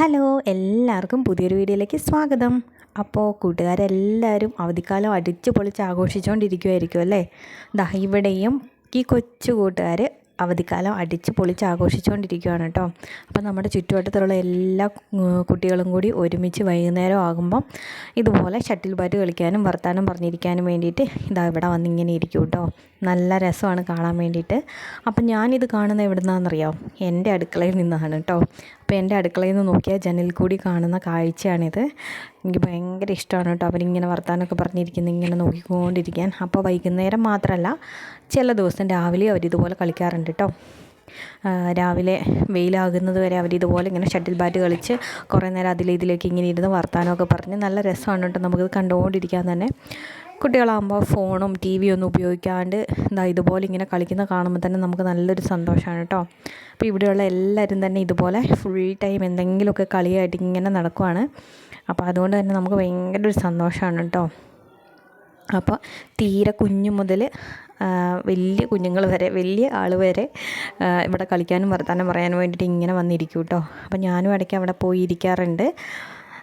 Hello എല്ലാവർക്കും പുതിയൊരു വീഡിയോയിലേക്ക് സ്വാഗതം. അപ്പോൾ കൂട്ടുകാരെല്ലാവരും അവധിക്കാലം അടിച്ചു പൊളിച്ച് ആഘോഷിച്ചുകൊണ്ടിരിക്കുമായിരിക്കും അല്ലേ? ദാ ഇവിടെയും ഈ കൊച്ചു കൂട്ടുകാർ അവധിക്കാലം അടിച്ച് പൊളിച്ച് ആഘോഷിച്ചുകൊണ്ടിരിക്കുകയാണ് കേട്ടോ. അപ്പോൾ നമ്മുടെ ചുറ്റുവട്ടത്തുള്ള എല്ലാ കുട്ടികളും കൂടി ഒരുമിച്ച് വൈകുന്നേരം ആകുമ്പം ഇതുപോലെ ഷട്ടിൽ ബാറ്റ് കളിക്കാനും വർത്താനം പറഞ്ഞിരിക്കാനും വേണ്ടിയിട്ട് ഇതാ ഇവിടെ വന്നിങ്ങനെ ഇരിക്കും കേട്ടോ. നല്ല രസമാണ് കാണാൻ വേണ്ടിയിട്ട്. അപ്പം ഞാനിത് കാണുന്നത് എവിടെ നിന്നാണെന്നറിയാം എന്റെ അടുക്കളയിൽ നിന്നാണ് കേട്ടോ. അപ്പോൾ എന്റെ അടുക്കളയിൽ നിന്ന് നോക്കിയാൽ ജനലിൽ കൂടി കാണുന്ന കാഴ്ചയാണിത്. എനിക്ക് ഭയങ്കര ഇഷ്ടമാണ് കേട്ടോ. അവരിങ്ങനെ വർത്താനമൊക്കെ പറഞ്ഞിരിക്കുന്നത് ഇങ്ങനെ നോക്കിക്കൊണ്ടിരിക്കാൻ. അപ്പോൾ വൈകുന്നേരം മാത്രമല്ല ചില ദിവസം രാവിലെ അവരിതുപോലെ കളിക്കാറുണ്ട് കേട്ടോ രാവിലെ വെയിലാകുന്നത് വരെ അവരിതുപോലെ ഇങ്ങനെ ഷട്ടിൽ ബാറ്റ് കളിച്ച് കുറേ നേരം അതിലെ ഇതിലേക്ക് ഇങ്ങനെ ഇരുന്ന് വർത്താനമൊക്കെ പറഞ്ഞ് നല്ല രസമാണ് കേട്ടോ നമുക്കിത് കണ്ടുകൊണ്ടിരിക്കാൻ തന്നെ. കുട്ടികളാകുമ്പോൾ ഫോണും ടി വി ഒന്നും ഉപയോഗിക്കാണ്ട് എന്താ ഇതുപോലെ ഇങ്ങനെ കളിക്കുന്ന കാണുമ്പോൾ തന്നെ നമുക്ക് നല്ലൊരു സന്തോഷമാണ് കേട്ടോ അപ്പോൾ ഇവിടെയുള്ള എല്ലാവരും തന്നെ ഇതുപോലെ ഫുൾ ടൈം എന്തെങ്കിലുമൊക്കെ കളിയായിട്ട് ഇങ്ങനെ നടക്കുവാണ്. അപ്പോൾ അതുകൊണ്ട് തന്നെ നമുക്ക് ഭയങ്കര ഒരു സന്തോഷമാണ് കേട്ടോ അപ്പോൾ തീരെ കുഞ്ഞു മുതൽ വലിയ കുഞ്ഞുങ്ങൾ വരെ വലിയ ആൾ വരെ ഇവിടെ കളിക്കാനും വർത്താനം പറയാനും വേണ്ടിയിട്ട് ഇങ്ങനെ വന്നിരിക്കും കേട്ടോ അപ്പോൾ ഞാനും ഇടയ്ക്ക് അവിടെ പോയി ഇരിക്കാറുണ്ട്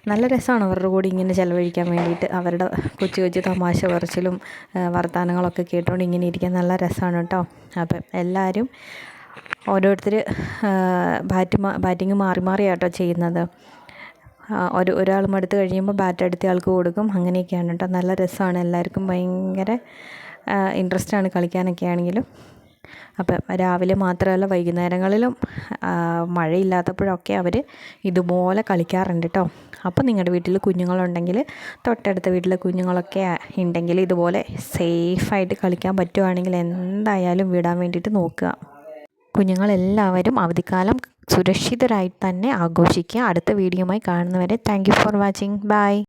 നല്ല രസമാണ് അവരുടെ കൂടെ ഇങ്ങനെ ചിലവഴിക്കാൻ വേണ്ടിയിട്ട്. അവരുടെ കൊച്ചു കൊച്ചു തമാശ പറച്ചിലും വർത്തമാനങ്ങളൊക്കെ കേട്ടുകൊണ്ട് ഇങ്ങനെ ഇരിക്കാൻ നല്ല രസമാണ് കേട്ടോ അപ്പം എല്ലാവരും ഓരോരുത്തർ ബാറ്റ് ബാറ്റിങ് മാറി മാറിയാട്ടോ ചെയ്യുന്നത്. ഒരു ഒരാൾ മടുത്ത് കഴിയുമ്പോൾ ബാറ്റ് അടുത്ത ആൾക്ക് കൊടുക്കും. അങ്ങനെയൊക്കെയാണ് കേട്ടോ. നല്ല രസമാണ്. എല്ലാവർക്കും ഭയങ്കര ഇൻട്രസ്റ്റ് ആണ് കളിക്കാനൊക്കെ ആണെങ്കിലും. അപ്പം രാവിലെ മാത്രമല്ല വൈകുന്നേരങ്ങളിലും മഴയില്ലാത്തപ്പോഴൊക്കെ അവർ ഇതുപോലെ കളിക്കാറുണ്ട് കേട്ടോ. അപ്പോൾ നിങ്ങളുടെ വീട്ടിൽ കുഞ്ഞുങ്ങളുണ്ടെങ്കിൽ തൊട്ടടുത്ത വീട്ടിലെ കുഞ്ഞുങ്ങളൊക്കെ ഉണ്ടെങ്കിൽ ഇതുപോലെ സേഫായിട്ട് കളിക്കാൻ പറ്റുവാണെങ്കിൽ എന്തായാലും വിടാൻ വേണ്ടിയിട്ട് നോക്കുക. കുഞ്ഞുങ്ങളെല്ലാവരും അവധിക്കാലം സുരക്ഷിതരായി തന്നെ ആഘോഷിക്കുക. അടുത്ത വീഡിയോയുമായി കാണുന്നവരെ thank you for watching bye